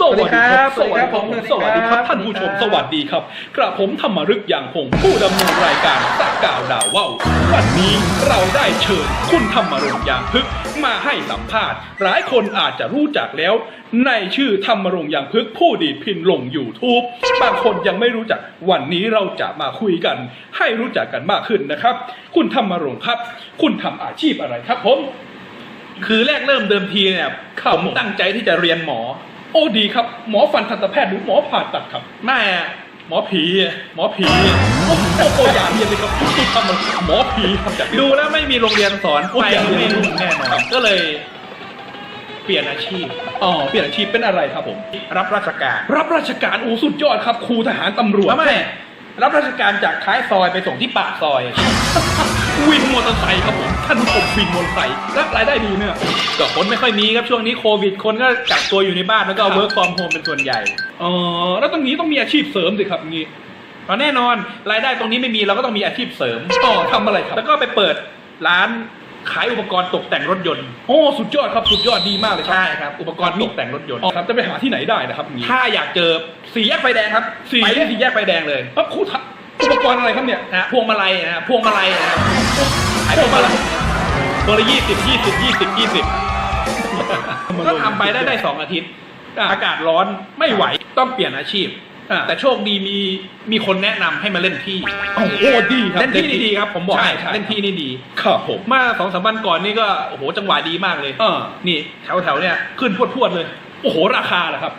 สวัสดีครับสวัสดีครับผมสวัสดีครับท่านผู้ชมสวัสดีครับกระผมธรรมรึกอย่างพงศ์ผู้ดำเนินรายการสักกล่าวดาวว่าววันนี้เราได้เชิญคุณธรรมรงค์ยางพึกษ์มาให้สัมภาษณ์ หลายคนอาจจะรู้จักแล้ว ในชื่อธรรมรงค์ยางพึกษ์ผู้ดีดพินลง YouTube บางคนยังไม่รู้จักวันนี้เราจะมาคุยกัน ให้รู้จักกันมากขึ้นนะครับ คุณธรรมรงค์ครับ คุณทำอาชีพอะไรครับผมคือแรกเริ่มเดิมทีเนี่ยครับผมผมตั้งใจที่จะเรียนหมอ โอ้ดีครับ หมอฟันทันตแพทย์หรือหมอผ่าตัดครับไม่อะหมอผีอะหมอผีโอ้โหโอ้อย่าเรียนเลยครับคุณทำมันหมอผีครับอย่าดูแล้วไม่มีโรงเรียนสอนโอ้ไปอย่าไม่รุ่งแน่นอครันบก็เลยเปลี่ยนอาชีพ อ๋อเปลี่ยนอาชีพเป็นอะไรครับผม รับราชการ รับราชการโอ้สุดยอดครับครูทหารตำรวจไม่ไม่ รับราชการจากท้ายซอยไปส่งที่ปากซอยวินมอเตอร์ไซค์ครับผมท่านผู้ชมวินมอเตอร์ไซค์รับรายได้ดีเนี่ยก็คนไม่ค่อยมีครับช่วงนี้โควิด คนก็กักตัวอยู่ในบ้านแล้วก็ครับเวิร์กฟอร์มโฮมเป็นส่วนใหญ่อ๋อแล้วตรงนี้ต้องมีอาชีพเสริมสิครับอย่างงี้เพราะแน่นอนรายได้ตรงนี้ไม่มีเราก็ต้องมีอาชีพเสริมอ๋อทำอะไรครับแล้วก็ไปเปิดร้าน ขายอุปกรณ์ตกแต่งรถยนต์ โอ้ สุดยอดครับ สุดยอดดีมากเลยครับใช่ครับ อุปกรณ์ตกแต่งรถยนต์อ๋อครับ จะไปหาที่ไหนได้นะครับอย่างงี้ถ้าอยากเจอสี่แยกไฟแดงครับสี่ไปที่สี่แยกไฟแดงเลยเอ้าครูทะอุปกรณ์อะไรครับเนี่ยนะพวงมาลัยนะพวงมาลัยนะครับขายพวงมาลัยตัวละยี่สิบยี่สิบยี่สิบยี่สิบก็ทำไปได้ได้สองอาทิตย์อะอากาศร้อนไม่ไหวต้องเปลี่ยนอาชีพ อะแต่โชคดีมีมีคนแนะนำให้มาเล่นที่โอ้โหดีครับเล่นที่นี่ดีครับผมบอกใช่ให้ใช่ เล่นที่นี่ดี ครับผมเมื่อสองสามวันก่อนนี่ก็โอ้โหจังหวะดีมากเลย อ่า นี่แถวแถวๆเนี่ยขึ้นพรวดพรวดๆเลย โอ้โหราคาเหรอครับ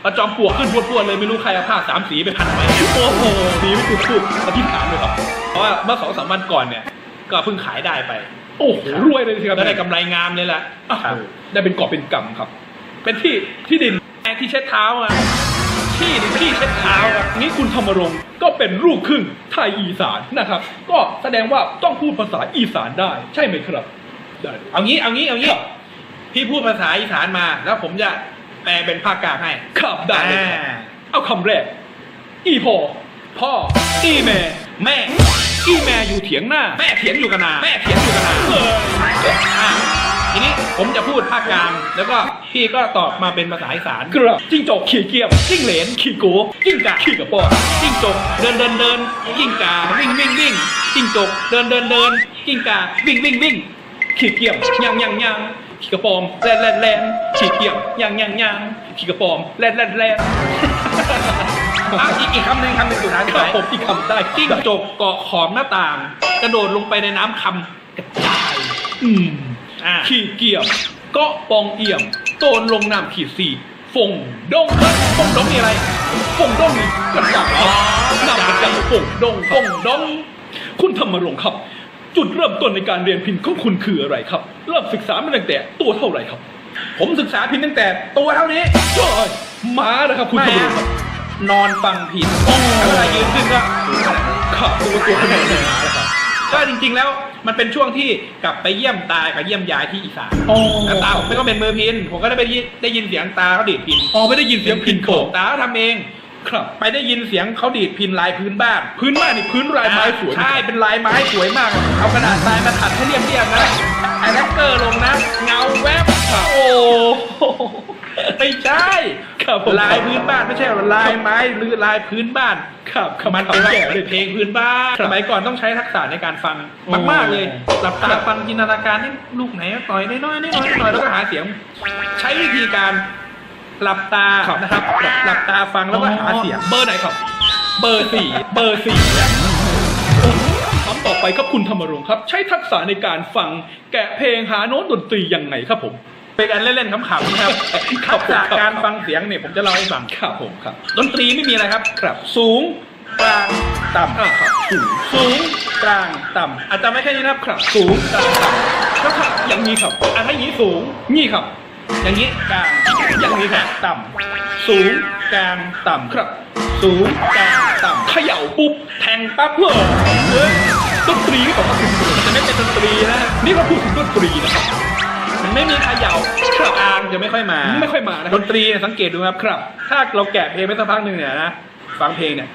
เอาจอมปลวกขึ้นพรวดพรวดๆเลยไม่รู้ใครเอาผ้าสามสีไปพันไว้โอ้โหดีไม่ถูกพูดอธิษฐานเลยครับเพราะว่าเมื่อสองสามวันก่อนเนี่ยก็เพิ่งขายได้ไปโอ้โหรวยเลยสิครับก็ได้กำไรงามเลยแหละอ้าวได้เป็นกอบเป็นกำครับ เป็นที่ที่ดินแอร์ที่เช็ดเท้าอะ ที่นี่ที่เช็ดเท้าอะนี้คุณธรรมรงค์ก็เป็นลูกครึ่งไทยอีสานนะครับ ก็แสดงว่าต้องพูดภาษาอีสานได้ ใช่ไหมครับได้เอางี้เอางี้เอางี้ครับพี่พูดภาษาอีสานมา แล้วผมจะแปลเป็นภาคกลางให้ครับได้เลยครับอ่าเอาคำแรก อีพอพ่อ อีแม่ แม่ อีแม่อยู่เถียงหน้า แม่เถียงอยู่กันนาแม่เถียงอยู่กันนาเอออะ ทีนี้ผมจะพูดภาคกลางแล้วก็พี่ก็ตอบมาเป็นภาษาอีสานกระจิ้งจกขี่เกียบจิ้งเหลนขี่โกจิ้งกะขี่กระป๋อจิ้งจกเดินเดินเดินจิ้งกาวิ่งวิ่งวิ่งจิ้งจกเดินเดินเดินจิ้งกาวิ่งวิ่งวิ่งขี่เกียบย่างย่างย่างขี่กระปอมแลนแลนแลนขี่เกียบย่างย่างย่างขี่กระปอมแลนแลนแลนอะอีกอีกคำหนึ่งคำหนึ่งสุดท้ายครับผมที่คำได้จิ้งจกเกาะขอบหน้าต่าง กระโดดลงไปในน้ำคำกระจายอืม อะขี่เกียบเก็ปองเอี่ยม โตนลงน้ำขีดสีฟงดงครับฟงดงมีอะไรฟงดงมีกระจับน้ำกระจับฟงดงฟงดง คุณธรรมรงค์ครับ จุดเริ่มต้นในการเรียนพินของคุณคืออะไรครับ เริ่มศึกษามาตั้งแต่ตัวเท่าไหร่ครับผมศึกษาพินตั้งแต่ตัวเท่านี้จ้อยม้านะครับคุณธรรมรงค์ครับ นอนฟังพินโอ้เวลายืนขึ้นก็ครับตัวตัวขนาดไหนม้าแล้วครับก็จริงๆแล้ว มันเป็นช่วงที่กลับไปเยี่ยมตากับเยี่ยมยายที่อีสานอ๋อแล้วตาผมไม่ก็เป็นมือพิน ผมก็ได้ไปยินได้ยินเสียงตาเขาดีดพินอ๋อไม่ได้ยินเสียงพินโขกตาเขาทำเอง ครับ ไปได้ยินเสียงเขาดีดพินลายพื้นบ้านพื้นบ้านนี่พื้นลายไม้สวยใช่เป็นลายไม้สวยมาก เอากระดาษทรายมาถัดให้เรียบๆนะไอ้แลกเกอร์ลงนะเงาแวบโอ้ ไม่ใช่ครับผมลายพื้นบ้านไม่ใช่หรอลายไม้หรือลายพื้นบ้านครับครับมันครัเป็นบแก่แก่เลเลยยเพลงพื้นบ้านครับสมัยก่อนต้องใช้ทักษะในการฟังโอ้มากๆเลยหลับตาครับฟังจินตนาการนี่ลูกไหนต่อยน้อยๆน้อยๆน้อยๆแล้วก็หาเสียง ใช้วิธีการหลับตาครับนะครับหลับตาฟังแล้วก็หาเสียงเบอร์ไหนครับ เบอร์สี่เบอร์สี่คำต่อไปครับคุณธรรมรงค์ครับ ใช้ทักษะในการฟังแกะเพลงหาโน้ตดนตรียังไงครับผม เป็นการเล่นๆขำๆนะครับครัทับกผมษะครับการฟังเสียงเนี่ยผมจะเล่าให้ฟังครับผมครับ ดนตรีไม่มีอะไรครับครับ สูงกลางต่ำอ่าครับสูงสูงกลางต่ำอาจจะไม่แค่นี้นะครับครับ สูงกลางต่ำแล้วครับอย่างนี้ครับอะถ้าอย่างนี้สูงนี่ครับ อย่างนี้กลางอย่างนี้ครับต่ำสูงกลางต่ำครับ สูงกลางต่ำเขย่าปุ๊บแทงปั๊บเฮ้ยเฮ้ยดนตรีนี่ของคุณธรรมรงค์จะไม่เป็นดนตรีนะฮะนี่เราพูดถึงดนตรีนะครับมัน ไม่มีเขย่าครับกลางจะไม่ค่อยมาไม่ค่อยมานะคดรับนตรีเนี่ยสังเกตดูครับครับ ถ้าเราแกะเพลงไปสักพักหนึ่งเนี่ยนะฟังเพลงเนี่ย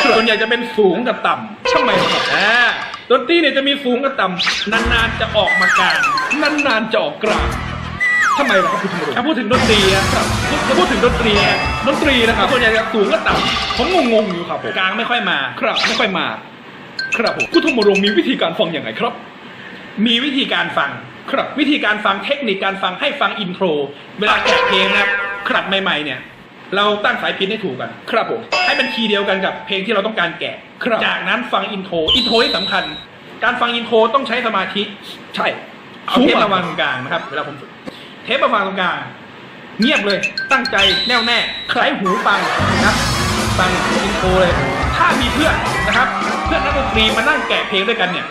ครับส่วนใหญ่จะเป็นสูงกับต่ำทำไมครับอ่าดนตรีเนี่ยจะมีสูงกับต่ำนานๆจะออกมากลางนานๆจะออกกลางทำไมล่ะครับคุณธรรมรงค์ถ้าพูดถึงดนตรีอะครับถ้าพูดถึงดนตรีอะดนตรีนะครับส่วนใหญ่จะสูงก็ต่ำผมงงๆอยู่ครับผมกลางไม่ค่อยมา ครับไม่ค่อยมา ครับผมคุณธรรมรงค์มีวิธีการฟังอย่างไงครับ มีวิธีการฟัง ครับวิธีการฟังเทคนิคการฟังให้ฟังอินโทร เวลาแกะเพลงนะครับครับใหม่ๆเนี่ย เราตั้งสายพินให้ถูกกัน ครับผม ให้เป็นคีย์เดียวกันกับเพลงที่เราต้องการแกะ ครับ จากนั้นฟังอินโทร อินโทรที่สำคัญ การฟังอินโทรต้องใช้สมาธิ ใช่เอาเทปมาวางตรงกลางนะครับ เวลาผมฝึกเทปมาวางตรงกลาง เงียบเลย ตั้งใจแน่วแน่ใช้หูฟังนะครับ ฟังอินโทรเลย ถ้ามีเพื่อนนะครับ เพื่อนนักดนตรีมานั่งแกะเพลงด้วยกันเนี่ย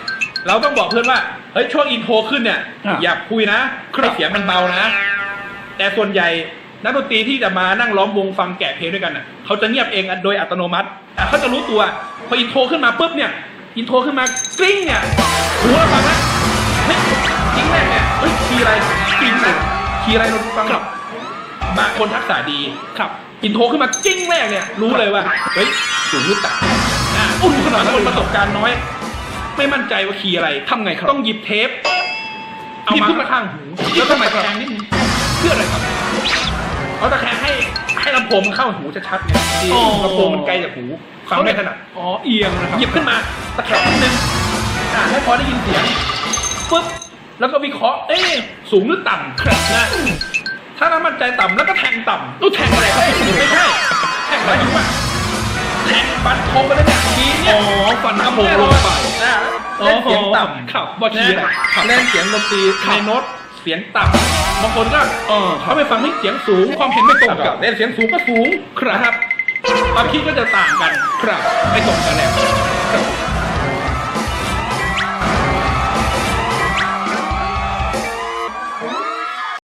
เราต้องบอกเพื่อนว่า เฮ้ยช่วงอินโทรขึ้นเนี่ย อะ อย่าคุยนะให้เสียงมันเบานะ แต่ส่วนใหญ่นักดนตรีที่จะมานั่งล้อมวงฟังแกะเพลงด้วยกันน่ะเขาจะเงียบเองโดยอัตโนมัติอะเขาจะรู้ตัวพออินโทรขึ้นมาปุ๊บเนี่ยอินโทรขึ้นมากริ้งเนี่ยหูเราฟังแล้วเฮ้ยจริงแรกเนี่ยเฮ้ยคีย์อะไรกริ้งนะคีย์อะไรเราฟังครับบางคนทักษะดีครับ อินโทรขึ้นมากิ้งแรกเนี่ยรู้เลยว่าเฮ้ยสูงหรือต่ำอะอุ้มขนาดคนประสบการณ์น้อย ไม่มั่นใจว่าคีย์อะไรทำไงครับ ต้องหยิบเทป เอาหยิบมาขึ้นมาข้างหูหยิแล้วบก็ทำไมมาครับแทงนิดนึงเพื่ออะไรครับเอาตะแคงให้ให้ลำโพงมันเข้าหูชัดๆไงที่อ๋อ ลำโพงมันไกลจากหูฟังไม่ถนัดอ๋อเอียงนะครับหยิบขึ้นมาตะแคงนิดนึงอ่าให้พอได้ยินเสียงปุ๊บแล้วก็วิเคราะห์เอ๊ะสูงหรือต่ำครับนะถ้าน้ามั่นใจต่ำแล้วก็แทงต่ำตู้แทงอะไรครับไม่ใช่แทงหมายถึงว่าแทงฟันโคงไปแล้วเนี่ยทีเนี่ยอ๋อฟันโค้งลงไปอ่าเล่นเสียงต่ำครับว่าคีย์อะไรครับเล่นเสียงดนตรีครับในโน้ตเสียงต่ำบางคนก็อ๋อครัเขาบไปฟังที่เสียงสูง ความเห็นไม่ตรงกับเล่นเสียงสูงก็สูงครับนะครับความคิดก็จะต่างกันครับไม่ตรงกันแล้วครับ